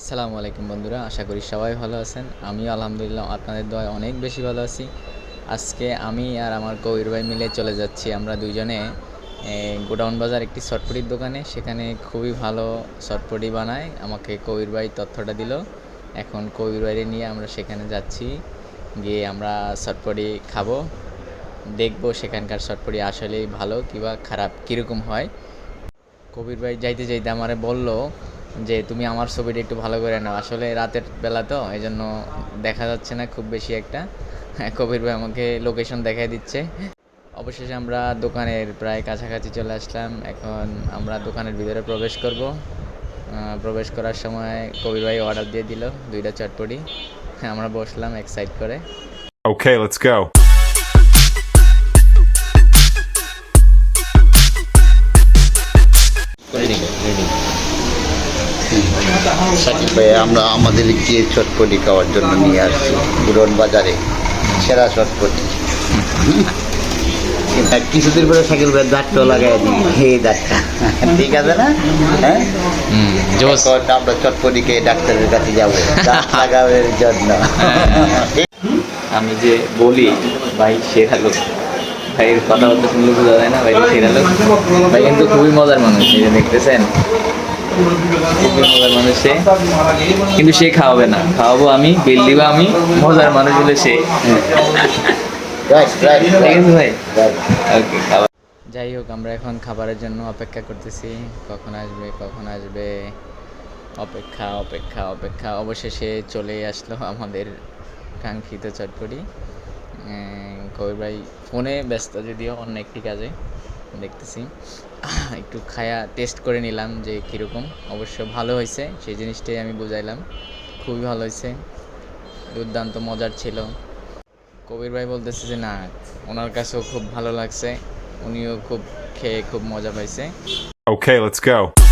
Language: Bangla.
আসসালামু আলাইকুম বন্ধুরা আশা করি সবাই ভালো আছেন। আমিও আলহামদুলিল্লাহ আপনাদের দয় অনেক বেশি ভালো আছি। আজকে আমি আর আমার কবির ভাই মিলে চলে যাচ্ছি আমরা দুইজনে এ, গোডাউন বাজার একটি শর্টপটির দোকানে। সেখানে খুবই ভালো শর্টপটি বানায়। আমাকে কবির ভাই তথ্যটা দিল। এখন কবির ভাইরে নিয়ে আমরা সেখানে যাচ্ছি। গিয়ে আমরা শর্টপটি খাব। দেখব সেখানকার শর্টপটি আসলেই ভালো কিংবা খারাপ কীরকম হয়। কবির ভাই যাইতে যাইতে আমারে বলল যে তুমি আমার ছবিটা একটু ভালো করে নাও। আসলে রাতের বেলা তো এই জন্য দেখা যাচ্ছে না খুব বেশি একটা। হ্যাঁ, কবির ভাই আমাকে লোকেশন দেখাই দিচ্ছে। অবশেষে আমরা দোকানের প্রায় কাছাকাছি চলে আসলাম। এখন আমরা দোকানের ভিতরে প্রবেশ করব। প্রবেশ করার সময় কবির ভাই অর্ডার দিয়ে দিল দুইটা চটপটি। হ্যাঁ, আমরা বসলাম এক সাইড করে। Okay, let's go. সাকিব ভাই আমরা আমাদের গিয়ে চটপটি খাওয়ার জন্য নিয়ে আসছি পুরন বাজারে সেরা চটপটি। কিছুদিন পরে সাইকেল ভাই দাঁতটা লাগাই দিই এই দাঁতটা। ঠিক আছে না? হ্যাঁ? হুম জোস। আমরা চটপটি খেয়ে ডাক্তারের কাছে যাব দাঁত লাগাবের জন্য। আমি যে বলি ভাই সেরা লোক। ভাইয়ের কথাবার্তা শুনলে বোঝা যায় না ভাই সেরা লোক। ভাই কিন্তু খুবই মজার মানুষ এই যে দেখতেছেন? খুবই মজার মানুষ সে। কিন্তু সে খাওয়াবে না। খাওয়াবো আমি বিল দিব আমি মজার মানুষ বলে সে। ভাই. ওকে যাই হোক আমরা এখন খাবারের জন্য অপেক্ষা করতেছি। কখন আসবে কখন আসবে? অপেক্ষা অপেক্ষা অপেক্ষা। অবশেষে চলে আসলো আমাদের কাঙ্ক্ষিত চটপটি। কবির ভাই ফোনে ব্যস্ত যদিও অন্য একটি কাজে দেখতেছি। একটু খায়া টেস্ট করে নিলাম যে কীরকম। অবশ্য ভালো হয়েছে সেই জিনিসটাই আমি বুঝাইলাম। খুবই ভালো হয়েছে দুর্দান্ত মজার ছিল। কবির ভাই বলতেছে যে না ওনার কাছেও খুব ভালো লাগছে। উনিও খুব খেয়ে খুব মজা পাইছে। Okay, let's go.